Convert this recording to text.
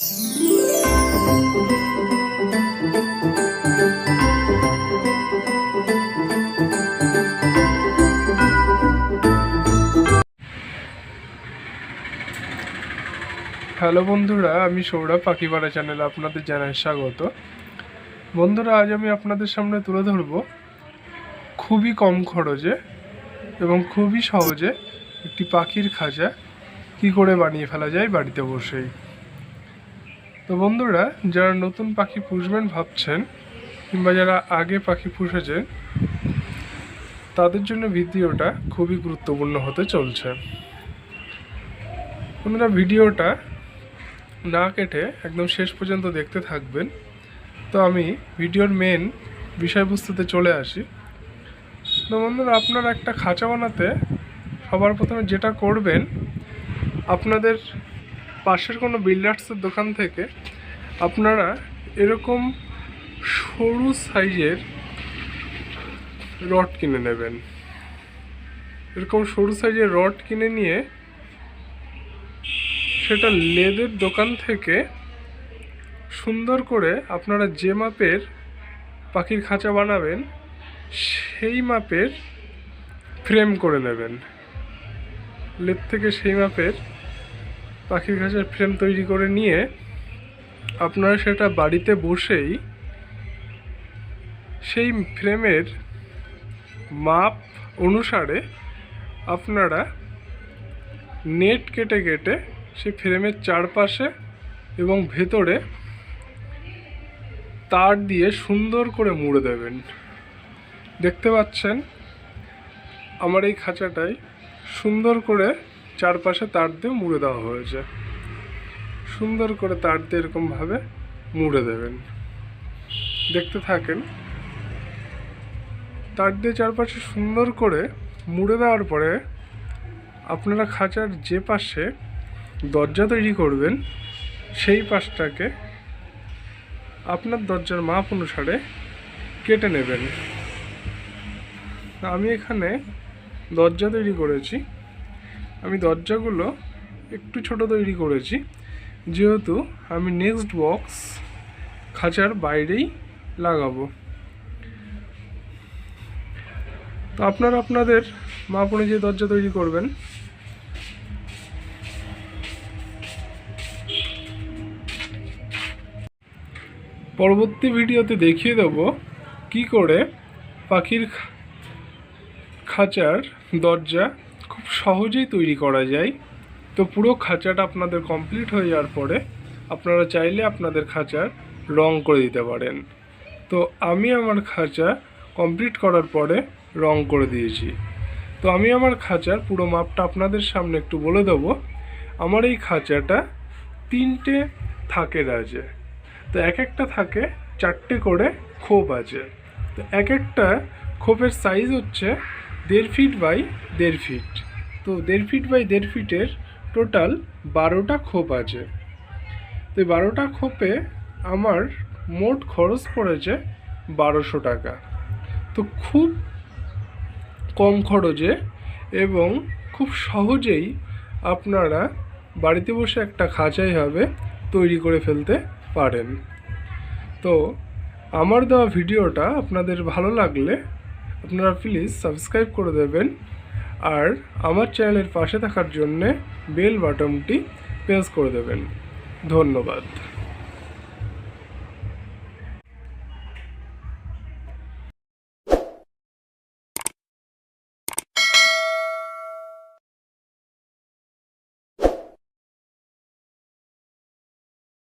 Hello বন্ধুরা, আমি সৌরভ পাখিপাড়া চ্যানেলে আপনাদের জানাই স্বাগত। বন্ধুরা, আজ আমি আপনাদের সামনে তুলে ধরব খুবই কম খরচে এবং খুবই সহজে একটি পাখির খাঁচা কি করে বানিয়ে ফেলা যায় বাড়িতে বসেই। তো বন্ধুরা, যারা নতুন পাখি পুষবেন ভাবছেন, কিংবা যারা আগে পাখি পুষেছেন তাদের জন্য ভিডিওটা খুবই গুরুত্বপূর্ণ হতে চলছে। বন্ধুরা, ভিডিওটা না কেটে একদম শেষ পর্যন্ত দেখতে থাকবেন। তো আমি ভিডিওর মেন বিষয়বস্তুতে চলে আসি। তো বন্ধুরা, আপনার একটা খাঁচা বানাতে সবার প্রথমে যেটা করবেন, আপনাদের পাশের কোনো বিল্ডার্সের দোকান থেকে আপনারা এরকম সরু সাইজের রড কিনে নেবেন। এরকম সরু সাইজের রড কিনে নিয়ে সেটা লেদের দোকান থেকে সুন্দর করে আপনারা যে মাপের পাখির খাঁচা বানাবেন, সেই মাপের ফ্রেম করে নেবেন। লেদ থেকে সেই মাপের পাখির খাঁচার ফ্রেম তৈরি করে নিয়ে আপনারা সেটা বাড়িতে বসেই সেই ফ্রেমের মাপ অনুসারে আপনারা নেট কেটে কেটে সেই ফ্রেমের চারপাশে এবং ভেতরে তার দিয়ে সুন্দর করে মুড়ে দেবেন। দেখতে পাচ্ছেন? আমার এই খাঁচাটাই সুন্দর করে চারপাশে তার দিয়ে মুড়ে দেওয়া হয়েছে। সুন্দর করে তার দিয়ে এরকমভাবে মুড়ে দেবেন। দেখতে থাকেন, তার দিয়ে চারপাশে সুন্দর করে মুড়ে দেওয়ার পরে আপনারা খাঁচার যে পাশে দরজা তৈরি করবেন, সেই পাশটাকে আপনার দরজার মাপ অনুসারে কেটে নেবেন। আমি এখানে দরজা তৈরি করেছি। আমি দরজাগুলো একটু ছোট তৈরি করেছি। যেহেতু আমি নেক্সট বক্স খাঁচার বাইরেই লাগাবো। তো আপনারা আপনাদের মাপ অনুযায়ী দরজা তৈরি করবেন, পরবর্তী ভিডিওতে দেখিয়ে দেব কি করে পাখির খাঁচার দরজা সহজেই তৈরি করা যায়। তো পুরো খাঁচাটা আপনাদের কমপ্লিট হয়ে যাওয়ার পরে আপনারা চাইলে আপনাদের খাঁচার রং করে দিতে পারেন। তো আমি আমার খাঁচা কমপ্লিট করার পরে রং করে দিয়েছি। তো আমি আমার খাঁচার পুরো মাপটা আপনাদের সামনে একটু বলে দেবো। আমার এই খাঁচাটা তিনটে থাকের আছে। তো এক একটা থাকে চারটে করে খোপ আছে। তো এক একটা খোপের সাইজ হচ্ছে দেড় ফিট বাই দেড় ফিট তো দেড় ফিট বাই দেড় ফিটের টোটাল বারোটা খোপ আছে। তো বারোটা খোপে আমার মোট খরচ পড়েছে বারোশো টাকা। তো খুব কম খরচে এবং খুব সহজেই আপনারা বাড়িতে বসে একটা খাঁচাই হবে তৈরি করে ফেলতে পারেন। তো আমার দেওয়া ভিডিওটা আপনাদের ভালো লাগলে আপনারা প্লিজ সাবস্ক্রাইব করে দেবেন। আর আমার চ্যানেলের পাশে থাকার জন্যে বেল বাটনটি প্রেস করে দেবেন। ধন্যবাদ।